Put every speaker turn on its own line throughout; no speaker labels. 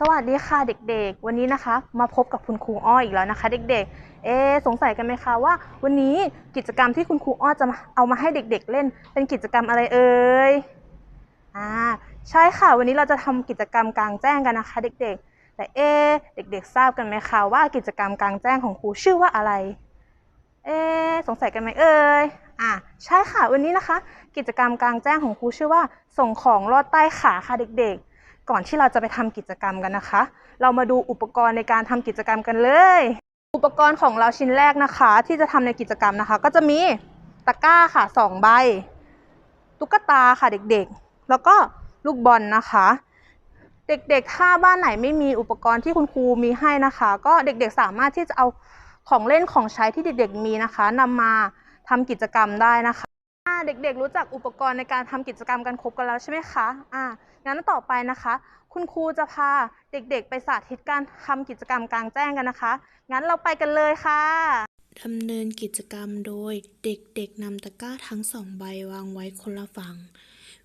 สวัสดีค่ะเด็กๆ วันนี้นะคะ มาพบกับคุณครูอ้ออีกแล้วนะคะ เด็กๆ เอ๊สงสัยกันไหมคะว่า วันนี้กิจกรรมที่คุณครูอ้อจะเอามาให้เด็กๆ เล่น เป็นกิจกรรมอะไรเอ่ยอ่าใช่ค่ะ วันนี้เราจะทำกิจกรรมกลางแจ้งกันนะคะ เด็กๆ แต่เอ๊เด็กๆ ทราบกันไหมคะว่ากิจกรรมกลางแจ้งของครูชื่อว่าอะไร เอ๊สงสัยกันไหมเอ่ยอ่าใช่ค่ะวันนี้นะคะ กิจกรรมกลางแจ้งของครูชื่อว่า ส่งของลอดใต้ขาค่ะเด็กๆ ก่อนที่เราจะไปทำกิจกรรมกันนะคะ เรามาดูอุปกรณ์ในการทำกิจกรรมกันเลย อุปกรณ์ของเราชิ้นแรกนะคะ ที่จะทำในกิจกรรมนะคะ ก็จะมีตะกร้าค่ะสองใบ ตุ๊กตาค่ะเด็กๆ แล้วก็ลูกบอลนะคะ เด็กๆ ถ้าบ้านไหนไม่มีอุปกรณ์ที่คุณครูมีให้นะคะ ก็เด็กๆสามารถที่จะเอาของเล่นของใช้ที่เด็กๆมีนะคะนำมาทำกิจกรรมได้นะคะ เด็กๆ รู้จักอุปกรณ์ในการทำกิจกรรมกันครบกันแล้วใช่ไหมคะอ่างั้นต่อไปนะคะ คุณครูจะพาเด็กๆ ไปสาธิตการทำกิจกรรมกลางแจ้งกันนะคะ งั้นเราไปกันเลยค่ะ
ดำเนินกิจกรรมโดยเด็กๆนำตะกร้าทั้งสองใบวางไว้คนละฝั่ง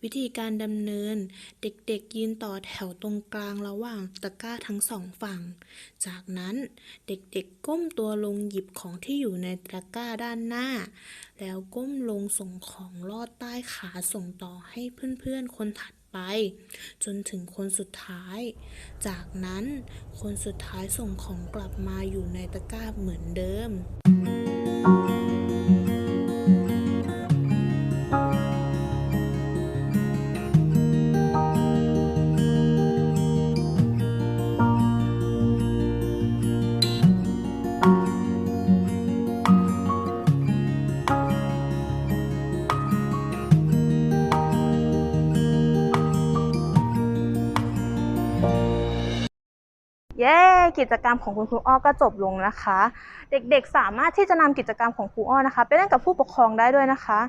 วิธีการดำเนิน เด็กๆยืนต่อแถวตรงกลางระหว่างตะกร้าทั้งสองฝั่ง จากนั้นเด็กๆก้มตัวลงหยิบของที่อยู่ในตะกร้าด้านหน้า แล้วก้มลงส่งของลอดใต้ขาส่งต่อให้เพื่อนๆคนถัดไป จนถึงคนสุดท้าย จากนั้นคนสุดท้ายส่งของกลับมาอยู่ในตะกร้าเหมือนเดิม
เย้ กิจกรรมของคุณครูอ้อก็จบลงนะคะ เด็กๆสามารถที่จะนำกิจกรรมของครูอ้อนะคะ ไปเล่นกับผู้ปกครองได้ด้วยนะคะ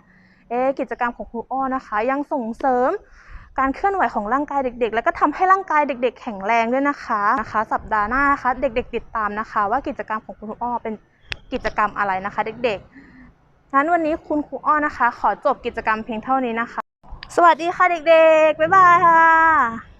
เอ๊กิจกรรมของครูอ้อนะคะ ยังส่งเสริมการเคลื่อนไหวของร่างกายเด็ก ๆ แล้วก็ทำให้ร่างกายเด็ก ๆ แข็งแรงด้วยนะคะนะคะ สัปดาห์หน้านะคะ เด็ก ๆ ติดตามนะคะ ว่ากิจกรรมของคุณครูอ้อเป็นกิจกรรมอะไรนะคะ เด็กๆงั้นวันนี้คุณครูอ้อนะคะ ขอจบกิจกรรมเพียงเท่านี้นะคะ สวัสดีค่ะเด็ก ๆ บ๊ายบายค่ะ